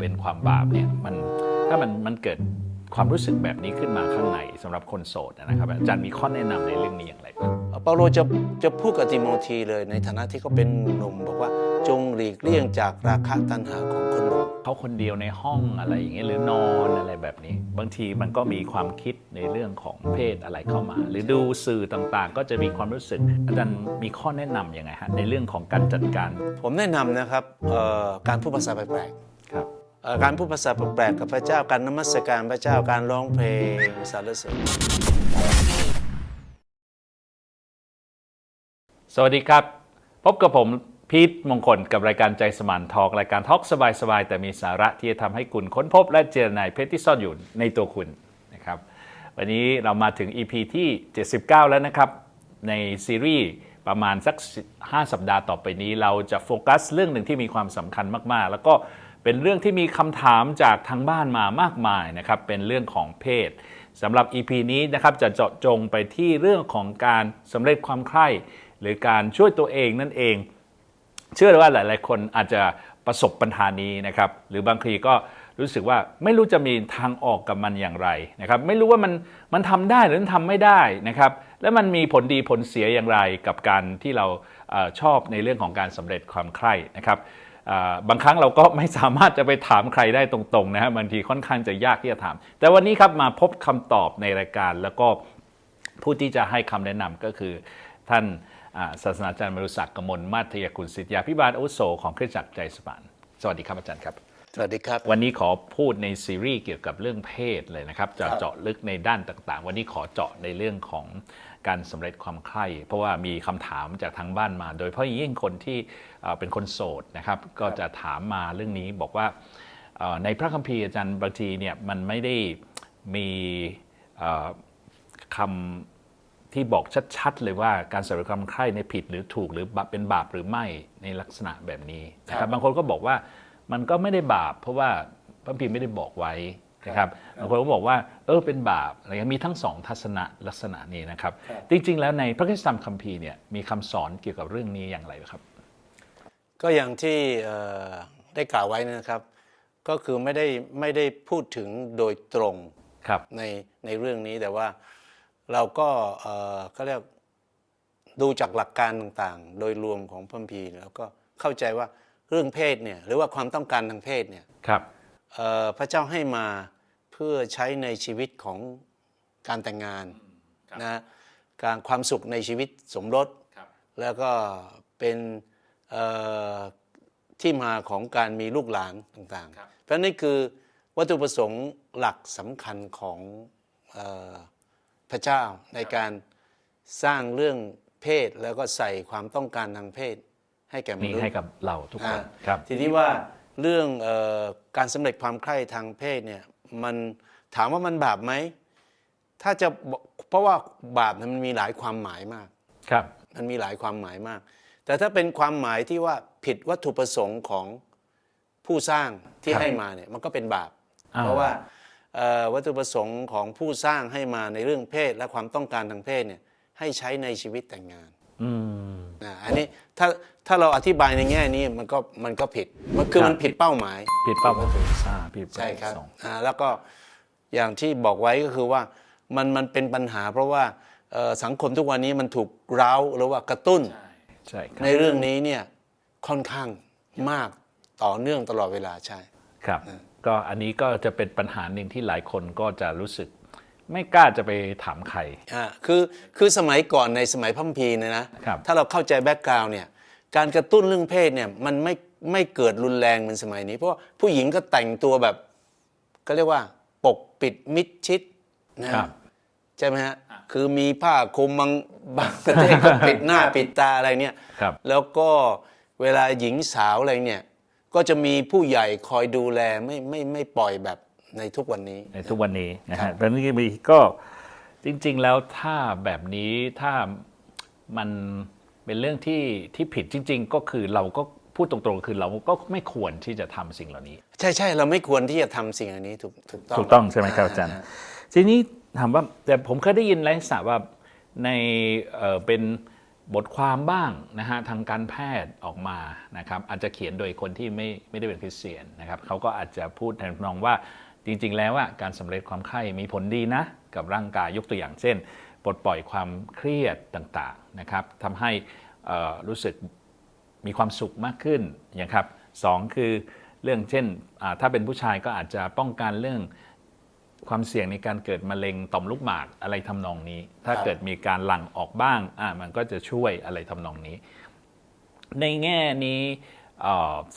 เป็นความบาปเนี่ยมันถ้ามันมันเกิดความรู้สึกแบบนี้ขึ้นมาข้างในสำหรับคนโสดนะครับอาจารย์มีข้อแนะนำในเรื่องนี้อย่างไรบ้างเปาโลจะจะพูดกับติโมธีเลยในฐานะที่เขาเป็นหนุ่มบอกว่าจงหลีกเลี่ยงจากราคะตัณหาของคนหนุ่มเขาคนเดียวในห้องอะไรอย่างเงี้ยหรือนอนอะไรแบบนี้ บางทีมันก็มีความคิดในเรื่องของเพศอะไรเข้ามา หรือดูสื่อต่างๆ ก็จะมีความรู้สึกอาจารย์มีข้อแนะนำยังไงฮะในเรื่องของการจัดการ ผมแนะนำนะครับเอ่อการพูดภาษาแปลกครับๆเอ่อ การพูดภาษาแปลกๆกับพระเจ้าการนมัสการพระเจ้าการร้องเพลงสรรเสริญสวัสดีครับ พบกับผมพีทมงคลกับรายการใจสมานทอกรายการทอกสบายๆ แต่มีสาระที่จะทำให้คุณค้นพบและเจรนายเพชรที่ซ่อนอยู่ในตัวคุณนะครับวันนี้เรามาถึง EP ที่ 79 แล้วนะครับ ในซีรีส์ประมาณสัก 5 สัปดาห์ต่อไปนี้ เราจะโฟกัสเรื่องหนึ่งที่มีความสำคัญมากๆ แล้วก็ เป็นเรื่องที่มีคำถามจากทางบ้านมามากมายนะครับ เป็นเรื่องของเพศสำหรับ EP นี้นะครับจะเจาะจงไปที่เรื่องของการสำเร็จความใคร่หรือการช่วยตัวเองนั่นเอง เชื่อว่าหลาย ๆ คนอาจจะประสบปัญหานี้นะครับ หรือบางทีก็รู้สึกว่าไม่รู้จะมีทางออกกับมันอย่างไรนะครับ ไม่รู้ว่ามันมันทำได้หรือทำไม่ได้นะครับ และมันมีผลดีผลเสียอย่างไรกับการที่เราอชอบในเรื่องของการสำเร็จความใคร่นะครับ บางครั้งเราก็ไม่สามารถจะไปถามใครได้ตรงๆนะฮะบางทีค่อนข้างจะยากที่จะถาม แต่วันนี้ครับมาพบคำตอบในรายการ แล้วก็ผู้ที่จะให้คำแนะนำก็คือท่านอ่าศาสนาจารย์มรุศักดิ์กมลมาตยกุลสิทธยาพิบาลอาวุโสของคริสตจักรใจสมานสวัสดีครับอาจารย์ครับสวัสดีครับ วันนี้ขอพูดในซีรีส์เกี่ยวกับเรื่องเพศเลยนะครับจะครับเจาะลึกในด้านต่างๆ วันนี้ขอเจาะในเรื่องของ การสำเร็จความใคร่เพราะว่ามีคำถามจากทางบ้านมา โดยเฉพาะยิ่งคนที่เป็นคนโสดนะครับ ก็จะถามมาเรื่องนี้บอกว่าในพระคัมภีร์อาจารย์บางทีเนี่ยมันไม่ได้มีเอ่อคำที่บอกชัดๆ เลยว่าการสำเร็จความใคร่ในผิดหรือถูกหรือบเป็นบาปหรือไม่ในลักษณะแบบนี้นะครับบบางคนก็บอกว่ามันก็ไม่ได้บาป เพราะว่าพระคัมภีร์ไม่ได้บอกไว้ นะครับบางคนก็บอกว่าเออเป็นบาปอะไรเงี้ยมีทั้งสองทัศนะลักษณะนี้นะครับ จริง ๆ แล้วในพระคัมภีร์คัมภีร์เนี่ยมีคำสอนเกี่ยวกับเรื่องนี้อย่างไรครับ ก็อย่างที่เอ่อได้กล่าวไว้นะครับ ก็คือไม่ได้ไม่ได้พูดถึงโดยตรงครับในในเรื่องนี้แต่ว่าเราก็เอ่อเขาเรียกดูจากหลักการต่างๆ โดยรวมของพระคัมภีร์แล้วก็เข้าใจว่าเรื่องเพศเนี่ยหรือว่าความต้องการทางเพศเนี่ยครับเอ่อ พระเจ้าให้มาเพื่อใช้ในชีวิตของการแต่งงานนะการความสุขในชีวิตสมรสครับแล้วก็เป็นเอ่อที่มาของการมีลูกหลานต่างครับๆเพราะนี่คือวัตถุประสงค์หลักสำคัญของเออพระเจ้าในการสร้างเรื่องเพศแล้วก็ใส่ความต้องการทางเพศ ให้แก่มมีนุษย์ให้กับเราทุกคนอ่าครับทีนี้ว่า เรื่องเออการสำเร็จความใคร่ทางเพศเนี่ยมันถามว่ามันบาปไหมถ้าจะบอกเพราะว่าบาปเนี่ยมันมีหลายความหมายมากครับ มันมีหลายความหมายมาก แต่ถ้าเป็นความหมายที่ว่าผิดวัตถุประสงค์ของผู้สร้างที่ครับให้มาเนี่ยมันก็เป็นบาปอ่าเพราะว่าเอ่อวัตถุประสงค์ของผู้สร้างให้มาในเรื่องเพศและความต้องการทางเพศเนี่ยให้ใช้ในชีวิตแต่งงานอืมนะอันนี้ถ้า ถ้าเราอธิบายในแง่นี้มันก็มันก็ผิดมันคือครับมันผิดเป้าหมาย ผิดเป้าหมายอ่าผิดเป้าหมายใช่ครับสองอ่าแล้วก็อย่างที่บอกไว้ก็คือว่ามันมันเป็นปัญหา เพราะว่าเอ่อสังคมทุกวันนี้มันถูกเร้าหรือว่ากระตุ้น ใช่ครับในเรื่องนี้เนี่ยค่อนข้างมากต่อเนื่องตลอดเวลาใช่ ครับ ก็อันนี้ก็จะเป็นปัญหาหนึ่งที่หลายคนก็จะรู้สึก ไม่กล้าจะไปถามใคร อ่าคือคือสมัยก่อนในสมัยพัมพีร์เนยนะครับ ถ้าเราเข้าใจแบ็กกราวน์เนี่ย การกระตุ้นเรื่องเพศเนี่ยมันไม่ไม่เกิดรุนแรงเหมือนสมัยนี้ เพราะว่าผู้หญิงก็แต่งตัวแบบก็เรียกว่าปกปิดมิดชิดนะครับใช่ไหมฮะคือมีผ้าคลุมบางบางประเทศก็ปิดหน้าปิดตาอะไรเนี่ยครับแล้วก็เวลาหญิงสาวอะไรเนี่ยก็จะมีผู้ใหญ่คอยดูแลไม่ไม่ไม่ปล่อยแบบในทุกวันนี้ในทุกวันนี้นะครัฮะบเพราะฉะนั้นก็จริง ๆ แล้วถ้าแบบนี้ถ้ามัน เป็นเรื่องที่ที่ผิดจริง ๆ ก็คือเราก็พูดตรงๆคือเราก็ไม่ควรที่จะทำสิ่งเหล่านี้ ใช่ใช่เราไม่ควรที่จะทำสิ่งอันนี้ถูกถูกต้องถูกต้องใช่ไหมครับอาจารย์ทีนี้ถามว่าแต่ผมเคยได้ยินลักษณะว่าในเอ่อเป็นบทความบ้างนะฮะทางการแพทย์ออกมานะครับอาจจะเขียนโดยคนที่ไม่ไม่ได้เป็นคริสเตียนนะครับเขาก็อาจจะพูดในทำนองว่าจริง ๆ แล้วว่าการสำเร็จความไข้มีผลดีนะ กับร่างกายยกตัวอย่างเช่น ปลดปล่อยความเครียดต่างๆนะครับทำให้รู้สึกมีความสุขมากขึ้นอย่างครับสองคือเรื่องเช่นถ้าเป็นผู้ชายก็อาจจะป้องกันเรื่องความเสี่ยงในการเกิดมะเร็งต่อมลูกหมากอะไรทำนองนี้ ถ้าเกิดมีการหลั่งออกบ้างอ่ามันก็จะช่วยอะไรทำนองนี้ ในแง่นี้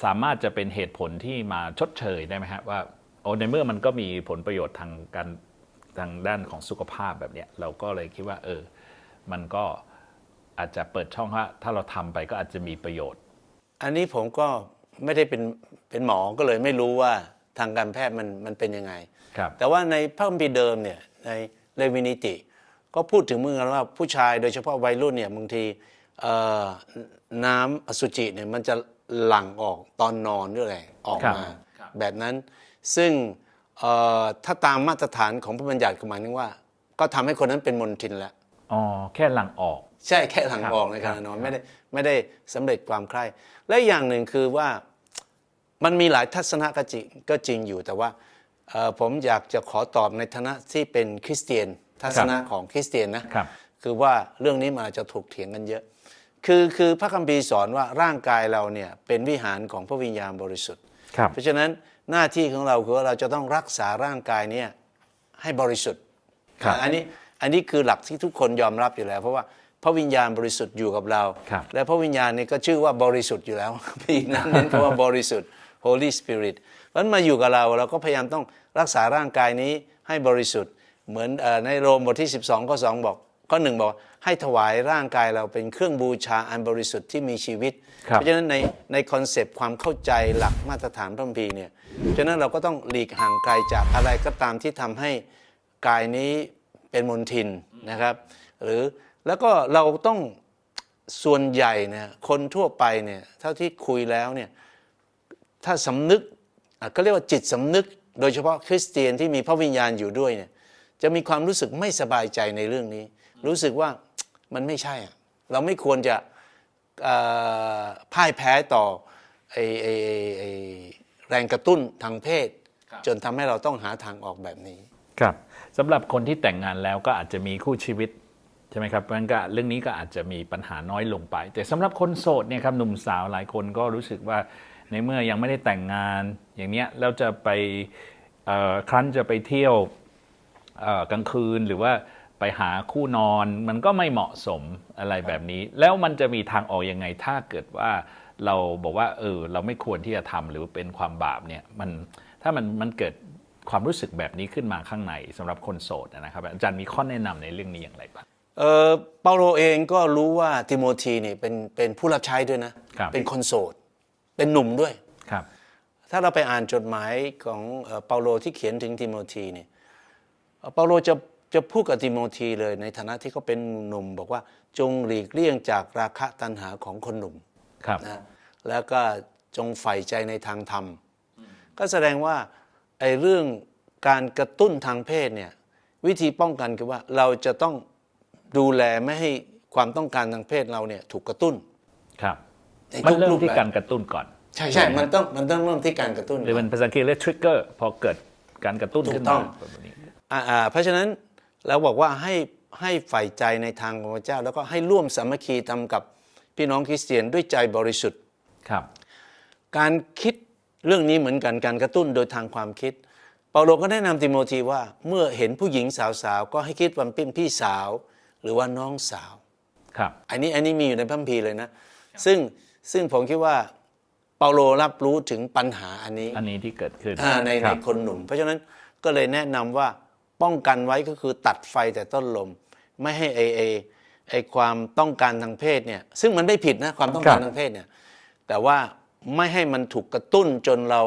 สามารถจะเป็นเหตุผลที่มาชดเชยได้ไหมฮะว่าโอ้ในเมื่อมันก็มีผลประโยชน์ทางการ ทางด้านของสุขภาพแบบเนี้ยเราก็เลยคิดว่าเออ มันก็อาจจะเปิดช่องว่าถ้าเราทำไปก็อาจจะมีประโยชน์ อันนี้ผมก็ไม่ได้เป็นเป็นหมอก็เลยไม่รู้ว่าทางการแพทย์มันมันเป็นยังไงครับแต่ว่าในพระคัมภีร์เดิมเนี่ยในเลวินิติ ก็พูดถึงเมื่อนว่าผู้ชายโดยเฉพาะวัยรุ่นเนี่ยบางทีเอ่อน้ำอสุจิเนี่ยมันจะหลั่งออกตอนนอนด้วยอะไรออกมาครับแบบนั้นซึ่งเอ่อ ถ้าตามมาตรฐานของพระบัญญัติก็หมายถึงว่า ก็ทำให้คนนั้นเป็นมนทินแล้วอ๋อแค่หลั่งออก ใช่แค่หลังครับออกในขครัณะบนอนครับไม่ได้ไม่ได้สำเร็จความใคร่และอย่างหนึ่งคือว่ามันมีหลายทัศนะก็จริงก็จริงอยู่แต่ว่าเอ่อผมอยากจะขอตอบในฐานะที่เป็นคริสเตียน ทัศนะของคริสเตียนนะครับคือว่าเรื่องนี้มันอาจจะถกเถียงกันเยอะ คือคือพระคัมภีร์สอนว่าร่างกายเราเนี่ยเป็นวิหารของพระวิญญาณบริสุทธิ์ครับเพราะฉะนั้น หน้าที่ของเราคือว่าเราจะต้องรักษาร่างกายเนี่ยให้บริสุทธิ์ครับอันนี้อันนี้คือหลักที่ทุกคนยอมรับอยู่แล้ว เพราะว่าพระวิญญาณบริสุทธิ์อยู่กับเราครับและพระวิญญาณนี่ก็ชื่อว่าบริสุทธิ์อยู่แล้วพี่นั้นเน้นคำว่าบริสุทธิ์ Holy Spirit เพราะฉะนั้นมาอยู่กับเราเราก็พยายามต้องรักษาร่างกายนี้ให้บริสุทธิ์ เหมือนเอ่อในโรมบทที่ 12ข้อ2บอก ข้อหนึ่งบอกให้ถวายร่างกายเราเป็นเครื่องบูชาอันบริสุทธิ์ที่มีชีวิตครับเพราะฉะนั้นในในคอนเซปต์ความเข้าใจหลักมาตรฐานพระคัมภีร์เนี่ยฉะนั้นเราก็ต้องหลีกห่างไกลจากอะไรก็ตามที่ทำให้กายนี้เป็นมลทินนะครับ หรือแล้วก็เราต้องส่วนใหญ่เนี่ยคนทั่วไปเนี่ยเท่าที่คุยแล้วเนี่ยถ้าสำนึกอะก็เรียกว่าจิตสำนึก โดยเฉพาะคริสเตียนที่มีพระวิญญาณอยู่ด้วยเนี่ย จะมีความรู้สึกไม่สบายใจในเรื่องนี้ รู้สึกว่ามันไม่ใช่อะเราไม่ควรจะเอ่อพ่ายแพ้ต่อไอ้ไอ้ไอ้ไอ้แรงกระตุ้นทางเพศครับจนทำให้เราต้องหาทางออกแบบนี้ ครับสำหรับคนที่แต่งงานแล้วก็อาจจะมีคู่ชีวิตใช่ไหมครับเพราะฉะนั้นก็เรื่องนี้ก็อาจจะมีปัญหาน้อยลงไป แต่สำหรับคนโสดเนี่ยครับหนุ่มสาวหลายคนก็รู้สึกว่าในเมื่อยังไม่ได้แต่งงานอย่างเนี้ยแล้วจะไปเอ่อครั้นจะไปเที่ยวเอ่อ กลางคืนหรือว่าไปหาคู่นอนมันก็ไม่เหมาะสมอะไรแบบนี้ แล้วมันจะมีทางออกยังไงถ้าเกิดว่าเราบอกว่าเออเราไม่ควรที่จะทำหรือเป็นความบาปเนี่ยมันถ้ามันมันเกิดความรู้สึกแบบนี้ขึ้นมาข้างในสำหรับคนโสดนะครับอาจารย์มีข้อแนะนำในเรื่องนี้อย่างไรบ้างเออเปาโลเองก็รู้ว่าติโมธีนี่เป็นเป็นผู้รับใช้ด้วยนะครับเป็นคนโสด เป็นหนุ่มด้วยครับ ถ้าเราไปอ่านจดหมายของเอ่อเปาโลที่เขียนถึงติโมธีเนี่ย เอ่อเปาโลจะจะพูดกับติโมธีเลยในฐานะที่เขาเป็นหนุ่ม บอกว่าจงหลีกเลี่ยงจากราคะตัณหาของคนหนุ่มครับนะแล้วก็จงใฝ่ใจในทางธรรม ก็แสดงว่าไอ้เรื่องการกระตุ้นทางเพศเนี่ยวิธีป้องกันคือว่าเราจะต้องดูแลไม่ให้ความต้องการทางเพศเราเนี่ยถูกกระตุ้นครับในมันทุกเริ่รูมปที่แบบการกระตุ้นก่อน ใช่ใช่มันต้องมันต้องเริ่มที่การกระตุ้นหรือมันภาษาอังกฤษเรียก trigger พอเกิดการกระตุ้นถูกขึ้นต้มาองแบบนี้อ่าอ่า เพราะฉะนั้นเราบอกว่าให้ให้ใฝ่ใจในทางของพระเจ้า แล้วก็ให้ร่วมสามัคคีทำกับพี่น้องคริสเตียนด้วยใจบริสุทธิ์ครับ การคิดเรื่องนี้เหมือนกันการกระตุ้นโดยทางความคิด เปาโลก็แนะนำติโมธีว่าเมื่อเห็นผู้หญิงสาวๆก็ให้คิดว่าเป็นพี่สาว หรือว่าน้องสาวครับอันนี้อันนี้มีอยู่ในพระคัมภีร์เลยนะ ซึ่งซึ่งผมคิดว่าเปาโลรับรู้ถึงปัญหาอันนี้อันนี้ที่เกิดขึ้นอ่าในคในรับคนหนุ่ม เพราะฉะนั้นก็เลยแนะนำว่า ป้องกันไว้ก็คือตัดไฟแต่ต้นลม ไม่ให้ไอไอไอความต้องการทางเพศเนี่ยซึ่งมันไม่ผิดนะความต้องการทางเพศเนี่ยแต่ว่าไม่ให้มันถูกกระตุ้นจนเรา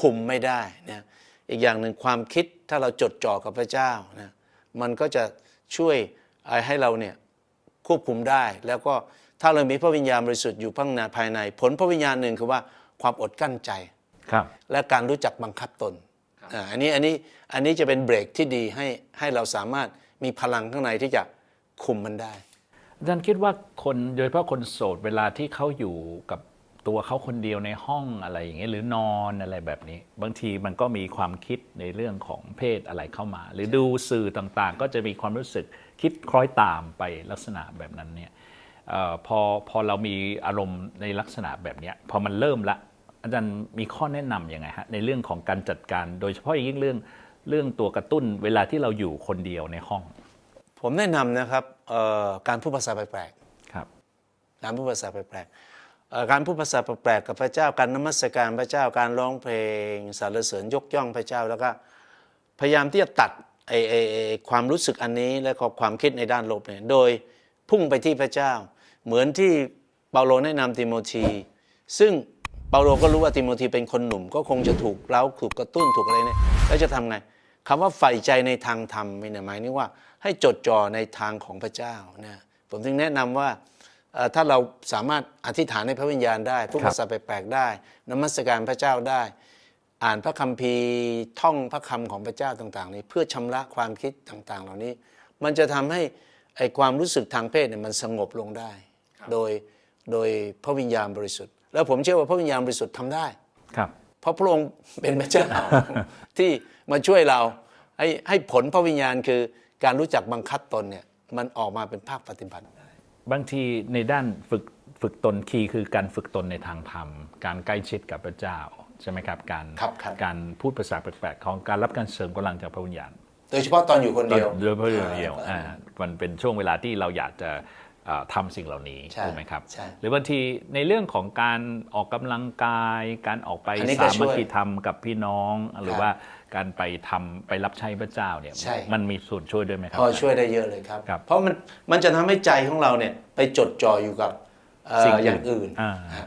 คุมไม่ได้นะอีกอย่างหนึ่งความคิดถ้าเราจดจ่อกับพระเจ้านะมันก็จะช่วยให้เราเนี่ยควบคุมได้ แล้วก็ถ้าเรามีพระวิญญาณบริสุทธิ์อยู่ข้างในภายใน ผลพระวิญญาณหนึ่งคือว่าความอดกลั้นใจครับและการรู้จักบังคับตน อ่าอันนี้อันนี้อันนี้จะเป็นเบรกที่ดีให้ให้เราสามารถมีพลังข้างในที่จะคุมมันได้อาจารย์คิดว่าคนโดยเฉพาะคนโสดเวลาที่เขาอยู่กับตัวเขาคนเดียวในห้องอะไรอย่างเงี้ยหรือนอนอะไรแบบนี้ บางทีมันก็มีความคิดในเรื่องของเพศอะไรเข้ามา หรือดูสื่อต่างๆ ก็จะมีความรู้สึกคิดคล้อยตามไปลักษณะแบบนั้นเนี่ยเออพอพอเรามีอารมณ์ในลักษณะแบบเนี้ยพอมันเริ่มละ อาจารย์มีข้อแนะนำยังไงฮะในเรื่องของการจัดการ โดยเฉพาะอย่างยิ่งเรื่องเรื่องตัวกระตุ้นเวลาที่เราอยู่คนเดียวในห้อง ผมแนะนำนะครับเอ่อการพูดภาษาแปลกครับๆการพูดภาษาแปลกๆเอ่อการพูดภาษาแปลกๆกับพระเจ้าการนมัสการพระเจ้าการร้องเพลงสรรเสริญยกย่องพระเจ้าแล้วก็พยายามที่จะตัดไอ้ไอ้ไอ้ความรู้สึกอันนี้และก็ความคิดในด้านลบเนี่ยโดยพุ่งไปที่พระเจ้า เหมือนที่เปาโลแนะนำติโมธีซึ่ง เปาโลก็รู้ว่าติโมธีเป็นคนหนุ่ม ก็คงจะถูกเล้าถูกกระตุ้นถูกอะไรเนี่ยแล้วจะทำไงคำว่าใฝ่ใจในทางธรรมมีหมายนึกว่าให้จดจ่อในทางของพระเจ้านะผมจึงแนะนำว่าเอ่อถ้าเราสามารถอธิษฐานในพระวิญญาณได้พูดครับภาษาแปลกๆได้นมัสการพระเจ้าได้ อ่านพระคัมภีร์ท่องพระคำของพระเจ้าต่างๆ นี้เพื่อชำระความคิดต่างๆ เหล่านี้ มันจะทำให้ไอ้ความรู้สึกทางเพศเนี่ยมันสงบลงได้ โดยโดยพระวิญญาณบริสุทธิ์ แล้วผมเชื่อว่าพระวิญญาณบริสุทธิ์ทำได้ครับ เพราะพระองค์เป็นพระเจ้าที่มาช่วยเราให้ให้ผลพระวิญญาณคือการรู้จักบังคับตนเนี่ยมันออกมาเป็นภาคปฏิบัติ บางทีในด้านฝึกฝึกตนคีย์คือการฝึกตนในทางธรรม การใกล้ชิดกับพระเจ้าใช่ไหมครับการครับครับการพูดภาษาแปลกๆของการรับการเสริมกำลังจากพระวิญญาณโดยเฉพาะตอนอยู่คนเดียวโดยเฉพาะเดียวอ่ามันเป็นช่วงเวลาที่เราอยากจะเอ่อ ทำสิ่งเหล่านี้ใช่ถูกไหมครับใช่หรือบางทีในเรื่องของการออกกำลังกาย การออกไปอันนี้ก็สาช่วยมัคคีธรรมกับพี่น้อง หรือครับว่าการไปทำไปรับใช้พระเจ้าเนี่ยใช่มันมีส่วนช่วยด้วยไหมครับพอช่วยได้เยอะเลยครับครับเพราะมันมันจะทำให้ใจของเราเนี่ยไปจดจ่ออยู่กับเอ่อสิ่งอย่างอื่นอ่าฮะ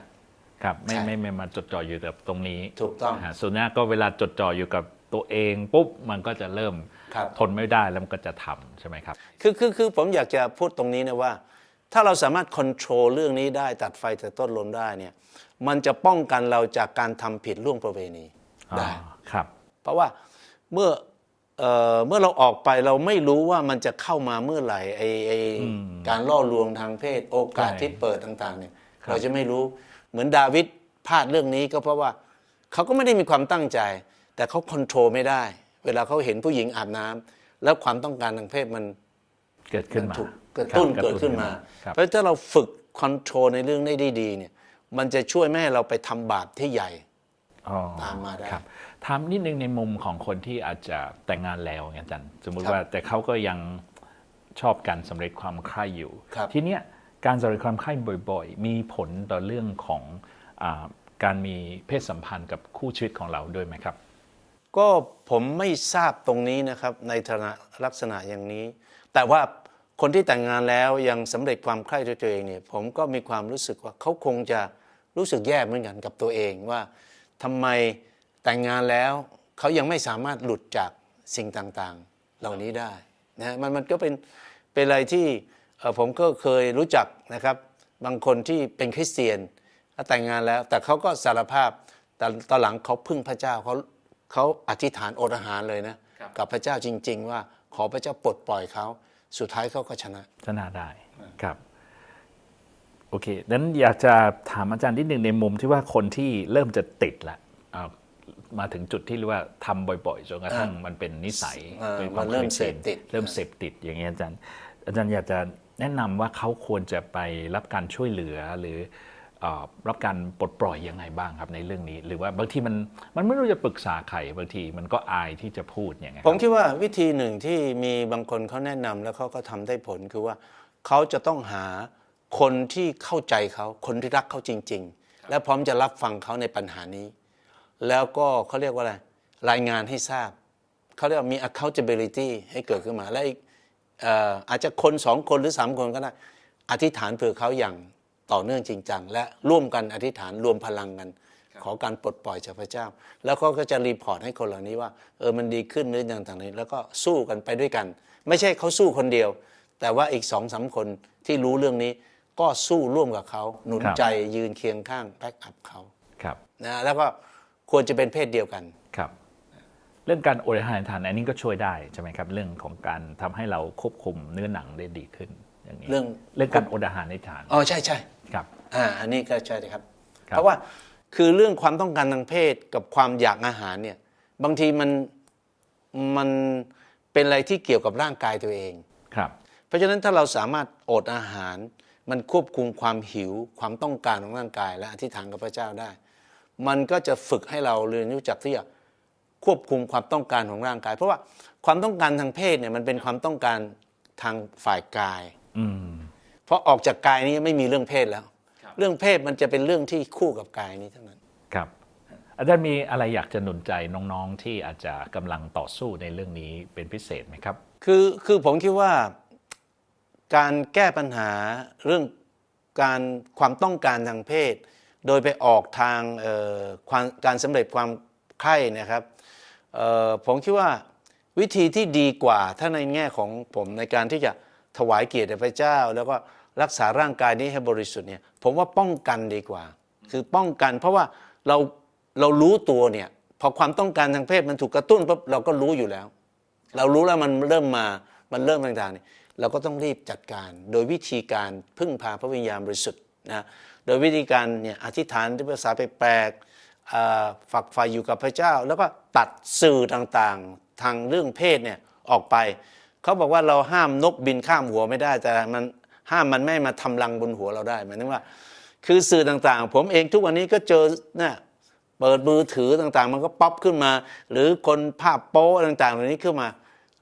ครับไม่ใช่ไม่ไม่มาจดจ่ออยู่กับตรงนี้ถูกต้องฮะส่วนนี้ก็เวลาจดจ่ออยู่กับตัวเองปุ๊บมันก็จะเริ่มครับทนไม่ได้แล้วมันก็จะทำใช่ไหมครับคือคือคือผมอยากจะพูดตรงนี้นะว่า ถ้าเราสามารถควบคุมเรื่องนี้ได้ตัดไฟแต่ต้นลมได้เนี่ยมันจะป้องกันเราจากการทำผิดล่วงประเวณีได้อ๋อครับ เพราะว่าเมื่อเอ่อเมื่อเราออกไปเราไม่รู้ว่ามันจะเข้ามาเมื่อไหร่ไอไอการล่อลวงทางเพศโอกาสใช่ที่เปิดต่างๆเนี่ยครับเราจะไม่รู้เหมือนดาวิดพลาดเรื่องนี้ก็เพราะว่าเขาก็ไม่ได้มีความตั้งใจ แต่เขาควบคุมไม่ได้ เวลาเขาเห็นผู้หญิงอาบน้ำแล้วความต้องการทางเพศมัน เกิดขึ้นมาถูกกระตุ้นคบเกิดขึ้นมาครับเพราะถ้าเราฝึกคอนโทรลในเรื่องนี้ได้ดีเนี่ยมันจะช่วยไม่ให้เราไปทำบาปที่ใหญ่อ๋อตามมาได้ครับถามนิดนึงในมุมของคนที่อาจจะแต่งงานแล้วไงอาจารย์สมมุติครับว่าแต่เขาก็ยังชอบการสำเร็จความใคร่อยู่ครับทีเนี้ยการสำเร็จความใคร่บ่อย ๆ มีผลต่อเรื่องของอาการมีเพศสัมพันธ์กับคู่ชีวิตของเราด้วยไหมครับ ก็ผมไม่ทราบตรงนี้นะครับในฐานะลักษณะอย่างนี้ แต่ว่าคนที่แต่งงานแล้วยังสำเร็จความใคร่ด้วยตัวเองเนี่ยผมก็มีความรู้สึกว่าเขาคงจะรู้สึกแย่เหมือนกันกับตัวเองว่าทำไมแต่งงานแล้วเขายังไม่สามารถหลุดจากสิ่งต่างๆ เหล่านี้ได้นะมันมันก็เป็นเป็นอะไรที่เอ่อผมก็เคยรู้จักนะครับ บางคนที่เป็นคริสเตียนเขาแต่งงานแล้ว แต่เขาก็สารภาพแต่ตอนหลังเขาพึ่งพระเจ้าเขาเขาอธิษฐานอดอาหารเลยนะกับพระเจ้าจริง ๆ ว่า ขอพระเจ้าปลดปล่อยเขาสุดท้ายเขาก็ชนะ ชนะได้ครับโอเคนั้นอยากจะถามอาจารย์นิดนึงในมุมที่ว่าคนที่เริ่มจะติดละอ่ามาถึงจุดที่เรียกว่าทำบ่อยๆจนกระทั่งมันเป็นนิสัยอ่าเป็นความมันเริ่มคยชินเสพติดเริ่มเสพติดอย่างเงี้ยอาจารย์ อาจารย์อยากจะแนะนำว่าเขาควรจะไปรับการช่วยเหลือหรือเอ่อ รับการปลดปล่อยยังไงบ้างครับในเรื่องนี้ หรือว่าบางทีมันมันไม่รู้จะปรึกษาใครบางทีมันก็อายที่จะพูดอย่างเงี้ยผมคิดว่าวิธีหนึ่งที่มีบางคนเขาแนะนำแล้วเขาก็ทำได้ผลคือว่าเขาจะต้องหาคนที่เข้าใจเขาคนที่รักเขาจริง ๆ และพร้อมจะรับฟังเขาในปัญหานี้ แล้วก็เขาเรียกว่าอะไรรายงานให้ทราบเขาเรียกว่ามี accountability ให้เกิดขึ้นมาและอออาจจะคนสองคนหรือสามคนก็ได้อธิษฐานเผื่อเขาอย่าง ต่อเนื่องจริงจัง และร่วมกันอธิษฐานรวมพลังกัน ขอการปลดปล่อยจากพระเจ้า แล้วเขาก็จะรีพอร์ตให้คนเหล่านี้ว่าเออมันดีขึ้นหรืออย่างต่างๆนี้ แล้วก็สู้กันไปด้วยกัน ไม่ใช่เขาสู้คนเดียว แต่ว่าอีกสองสามคนที่รู้เรื่องนี้ ก็สู้ร่วมกับเขาหนุนครับใจยืนเคียงข้างแบ็กอัพเขาครับนะแล้วก็ควรจะเป็นเพศเดียวกันครับเรื่องการอดอาหารทานอันนี้ก็ช่วยได้ใช่ไหมครับ เรื่องของการทำให้เราควบคุมเนื้อหนังได้ดีขึ้นอย่างนี้เรื่องเรื่องการอดอาหารในฐานอ๋อใช่ใช่ ครับอ่าอันนี้ก็ใช่เลยครับ ครับ เพราะว่าคือเรื่องความต้องการทางเพศกับความอยากอาหารเนี่ยบางทีมันมันเป็นอะไรที่เกี่ยวกับร่างกายตัวเอง ครับ เพราะฉะนั้นถ้าเราสามารถอดอาหาร มันควบคุมความหิวความต้องการของร่างกาย และอธิษฐานกับพระเจ้าได้ มันก็จะฝึกให้เราเรียนรู้จักที่จะควบคุมความต้องการของร่างกาย เพราะว่าความต้องการทางเพศเนี่ยมันเป็นความต้องการทางฝ่ายกาย อืม เพราะออกจากกายนี้ไม่มีเรื่องเพศแล้ว เรื่องเพศมันจะเป็นเรื่องที่คู่กับกายนี้เท่านั้น ครับ อาจารย์มีอะไรอยากจะหนุนใจน้องๆที่อาจจะกำลังต่อสู้ในเรื่องนี้เป็นพิเศษไหมครับ คือคือผมคิดว่าการแก้ปัญหาเรื่องการความต้องการทางเพศ โดยไปออกทางเอ่อความการสำเร็จความใคร่นะครับเอ่อผมคิดว่าวิธีที่ดีกว่าถ้าในแง่ของผมในการที่จะถวายเกียรติแด่พระเจ้า แล้วก็ รักษาร่างกายนี้ให้บริสุทธิ์เนี่ยผมว่าป้องกันดีกว่า คือป้องกันเพราะว่าเราเรารู้ตัวเนี่ยพอความต้องการทางเพศมันถูกกระตุ้นปุ๊บเราก็รู้อยู่แล้ว เรารู้แล้วมันเริ่มมามันเริ่มต่างๆเนี่ยเราก็ต้องรีบจัดการ โดยวิธีการพึ่งพาพระวิญญาณบริสุทธิ์นะโดยวิธีการเนี่ยอธิษฐานด้วยภาษาแปลกๆอ่าฝักใฝ่อยู่กับพระเจ้า แล้วก็ตัดสื่อต่างๆ ทางเรื่องเพศเนี่ยออกไป เขาบอกว่าเราห้ามนกบินข้ามหัวไม่ได้แต่มัน ห้ามมันไม่มาทำรังบนหัวเราได้หมายถึงว่า คือสื่อต่างๆ ผมเองทุกวันนี้ก็เจอเนี่ยเปิดมือถือต่างๆ มันก็ป๊อปขึ้นมา หรือคนภาพโป๊ต่างๆเหล่านี้ขึ้นมา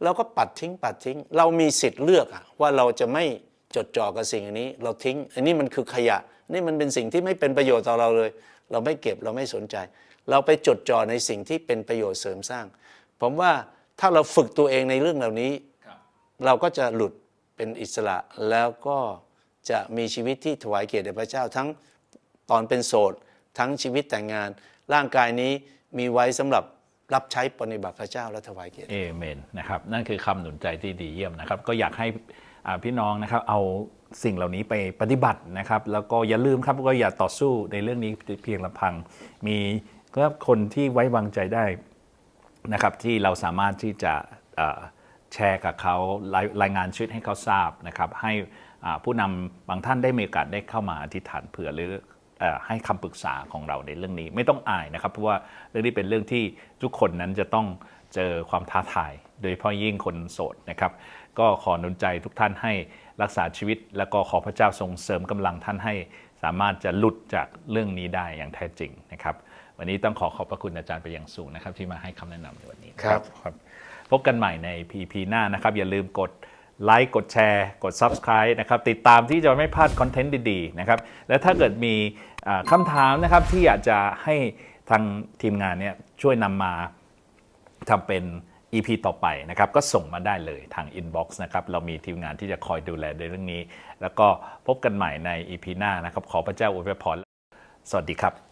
เราก็ปัดทิ้งปัดทิ้ง เรามีสิทธิ์เลือกอะว่าเราจะไม่จดจ่อกับสิ่งอันนี้ เราทิ้ง อันนี้มันคือขยะ นี่มันเป็นสิ่งที่ไม่เป็นประโยชน์ต่อเราเลย เราไม่เก็บเราไม่สนใจ เราไปจดจ่อในสิ่งที่เป็นประโยชน์เสริมสร้าง ผมว่าถ้าเราฝึกตัวเองในเรื่องเหล่านี้ เราก็จะหลุด เป็นอิสระแล้วก็จะมีชีวิตที่ถวายเกียรติแด่พระเจ้าทั้งตอนเป็นโสด ทั้งชีวิตแต่งงาน ร่างกายนี้มีไว้สำหรับรับใช้ปฏิบัติพระเจ้าและถวายเกียรติเอเมนนะครับนั่นคือคำหนุนใจที่ดีเยี่ยมนะครับ ก็อยากให้พี่น้องนะครับเอาสิ่งเหล่านี้ไปปฏิบัตินะครับ แล้วก็อย่าลืมครับก็อย่าต่อสู้ในเรื่องนี้เพียงลำพัง มีก็คนที่ไว้วางใจได้นะครับที่เราสามารถที่จะ แชร์กับเขารายรายงานชีวิตให้เขาทราบนะครับ ให้ผู้นำบางท่านได้มีโอกาสได้เข้ามาอธิษฐานเผื่อหรือเอ่อให้คำปรึกษาของเราในเรื่องนี้ ไม่ต้องอายนะครับ เพราะว่าเรื่องนี้เป็นเรื่องที่ทุกคนนั้นจะต้องเจอความท้าทาย โดยเฉพาะยิ่งคนโสดนะครับ ก็ขอหนุนใจทุกท่านให้รักษาชีวิต แล้วก็ขอพระเจ้าทรงเสริมกำลังท่านให้ สามารถจะหลุดจากเรื่องนี้ได้อย่างแท้จริงนะครับ วันนี้ต้องขอขอบพระคุณอาจารย์ไปอย่างสูงนะครับ ที่มาให้คำแนะนำในวันนี้นะครับครับพบกันใหม่ใน PP หน้านะครับ อย่าลืมกดไลค์กดแชร์ กด Subscribe นะครับติดตามที่จะไม่พลาดคอนเทนต์ดีๆนะครับและถ้าเกิดมีอ่าคำถามนะครับที่อยากจะให้ทางทีมงานเนี่ยช่วยนำมาทำเป็น EP ต่อไปนะครับก็ส่งมาได้เลยทาง Inbox นะครับเรามีทีมงานที่จะคอยดูแลในเรื่องนี้ แล้วก็พบกันใหม่ใน EP หน้านะครับ ขอพระเจ้าอวยพรสวัสดีครับ